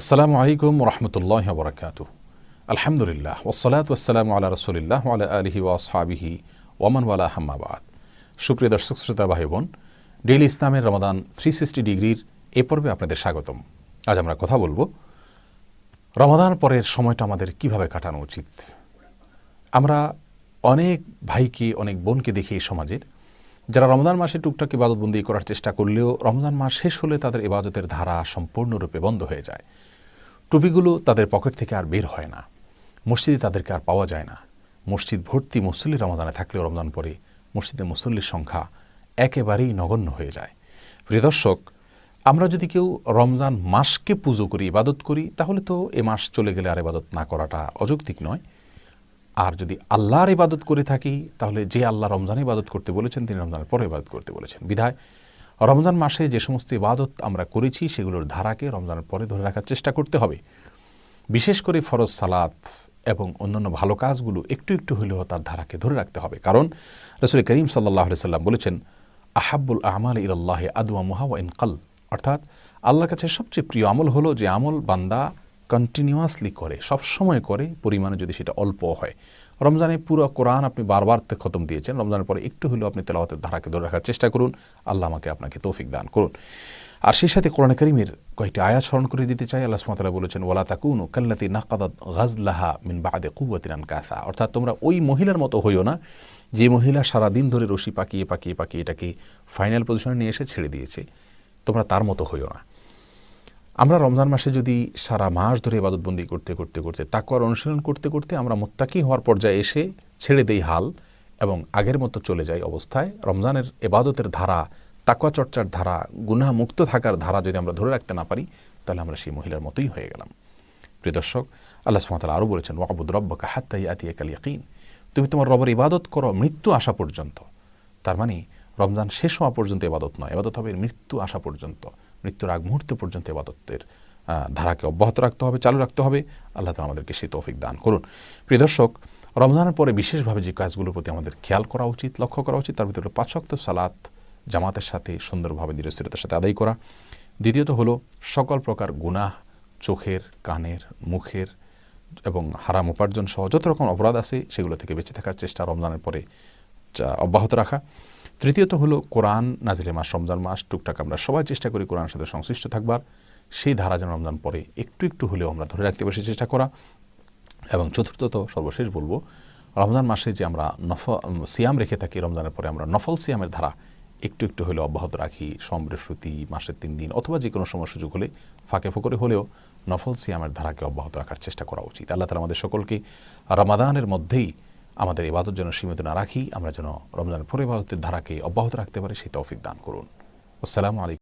আসসালামু আলাইকুম রহমতুল্লাহ বরকাত আলহামদুলিল্লাহ ওসলাত ওসালাম আল্লাহ রসুলিল্লাহ আলা আলহি ওয়াসহাবিহি ওমান ওয়ালা হাম্মাবাদ সুপ্রিয় দর্শক, শ্রোতা ভাই বোন ডেইলি ইসলামের রমাদান থ্রি সিক্সটি ডিগ্রির এ পর্বে আপনাদের স্বাগতম। আজ আমরা কথা বলব, রমাদান পরের সময়টা আমাদের কীভাবে কাটানো উচিত? আমরা অনেক ভাইকে, অনেক বোনকে দেখি এই সমাজের যারা রমজান মাসে টুকটাক ইবাদতবন্দি করার চেষ্টা করলেও রমজান মাস শেষ হলে তাদের ইবাদতের ধারা সম্পূর্ণরূপে বন্ধ হয়ে যায়। টুপিগুলো তাদের পকেট থেকে আর বের হয় না। মসজিদে তাদেরকে আর পাওয়া যায় না। মসজিদ ভর্তি মুসল্লি রমজানে থাকলেও রমজান পরে মসজিদে মুসল্লির সংখ্যা একেবারেই নগণ্য হয়ে যায়। প্রিয় দর্শক, আমরা যদি কেউ রমজান মাসকে পুজো করি, ইবাদত করি, তাহলে তো এ মাস চলে গেলে আর ইবাদত না করাটা অযৌক্তিক নয়। আর যদি আল্লাহর ইবাদত করে থাকি, তাহলে যে আল্লাহ রমজান ইবাদত করতে বলেছেন, তিনি রমজানের পরে ইবাদত করতে বলেছেন। বিধায়, রমজান মাসে যে সমস্ত ইবাদত আমরা করেছি, সেগুলোর ধারাকে রমজানের পরে ধরে রাখার চেষ্টা করতে হবে। বিশেষ করে ফরজ সালাত এবং অন্যান্য ভালো কাজগুলো একটু একটু হলেও তার ধারাকে ধরে রাখতে হবে। কারণ রসুল করিম সাল্লাহ সাল্লাম বলেছেন, আহাব্বুল আমাল ইল্লাহ আদুয়া মুহাওয়া ইনকাল। অর্থাৎ আল্লাহর কাছে সবচেয়ে প্রিয় আমল হলো যে আমল বান্দা কন্টিনিউয়াসলি করে, সব সময় করে, পরিমাণে যদি সেটা অল্প হয়। রমজানে পুরো কোরআন আপনি বারবার খতম দিয়েছেন, রমজানের পরে একটু হলেও আপনি তেলাওয়াতের ধারাকে ধরে রাখার চেষ্টা করুন। আল্লাহ আমাকে আপনাকে তৌফিক দান করুন। আর সেই সাথে কোরআন করিমের কয়েকটি আয়াত স্মরণ করে দিতে চাই। আল্লাহ সুমাতালা বলেছেন ওলা তাকুন কাল্লাতি নাকাদাত গাজলাহা মিন বাদে কুয়াতিরান কাসা অর্থাৎ তোমরা ওই মহিলার মতো হইও না, যে মহিলা সারাদিন ধরে রশি পাকিয়ে পাকিয়ে পাকিয়ে এটাকে ফাইনাল পজিশনে নিয়ে এসে ছেড়ে দিয়েছে। তোমরা তার মতো হইও না। আমরা রমজান মাসে যদি সারা মাস ধরে ইবাদতবন্দি করতে করতে করতে তাকুয়ার অনুশীলন করতে করতে আমরা মোত্তাকি হওয়ার পর্যায়ে এসে ছেড়ে দেই হাল এবং আগের মতো চলে যাই অবস্থায়, রমজানের এবাদতের ধারা তাকুয়া চর্চার ধারা গুনাহ মুক্ত থাকার ধারা যদি আমরা ধরে রাখতে না পারি, তাহলে আমরা সেই মহিলার মতোই হয়ে গেলাম। প্রিয় দর্শক, আল্লাহ সুমাতাল আরও বলেছেন, ওয়াবুদ রব্বকা হাত্তাই আতিয়া কাল ইয়াকিন। তুমি তোমার রবের ইবাদত করো মৃত্যু আসা পর্যন্ত। তার মানে রমজান শেষ হওয়া পর্যন্ত এবাদত নয় এবাদত হবে মৃত্যু আসা পর্যন্ত। মৃত্যুর আগ মুহূর্ত পর্যন্ত এবাদতের ধারাকে অব্যাহত রাখতে হবে, চালু রাখতে হবে। আল্লাহ তালা আমাদেরকে সেই তৌফিক দান করুন। প্রিয় দর্শক, রমজানের পরে বিশেষভাবে যে কাজগুলোর প্রতি আমাদের খেয়াল করা উচিত, লক্ষ্য করা উচিত, তার ভিতরে পাঁচক্ত সালাত, জামাতের সাথে সুন্দরভাবে দৃঢ়স্থিরতার সাথে আদায় করা। দ্বিতীয়ত হলো সকল প্রকার গুনাহ চোখের, কানের, মুখের এবং হারাম উপার্জন সহ যত রকম অপরাধ আছে, সেগুলো থেকে বেঁচে থাকার চেষ্টা রমজানের পরে অব্যাহত রাখা। তৃতীয়ত হলো কোরআন নাজিলে মাস, রমজান মাস, টুকটাক আমরা সবাই চেষ্টা করি কোরআনের সাথে সংশ্লিষ্ট থাকবার। সেই ধারা যেন রমজান পরে একটু একটু হলেও আমরা ধরে রাখতে বেশি চেষ্টা করা। এবং চতুর্থত সর্বশেষ বলব, রমজান মাসে যে আমরা নফ সিয়াম রেখে থাকি, রমজানের পরে আমরা নফল সিয়ামের ধারা একটু একটু হলেও অব্যাহত রাখি। সম্বৃহস্পতি মাসের তিন দিন অথবা যে কোনো সময় সুযোগ হলে ফাঁকে ফোকরে হলেও নফল সিয়ামের ধারাকে অব্যাহত রাখার চেষ্টা করা উচিত। আল্লাহ তালা আমাদের সকলকে রমাদানের মধ্যেই আমাদের ইবাদত যেন সীমিত না রাখি, আমরা যেন রমজানের পরে ইবাদতের ধারাকে অব্যাহত রাখতে পারি, সেই তৌফিক দান করুন। আসসালামু আলাইকুম।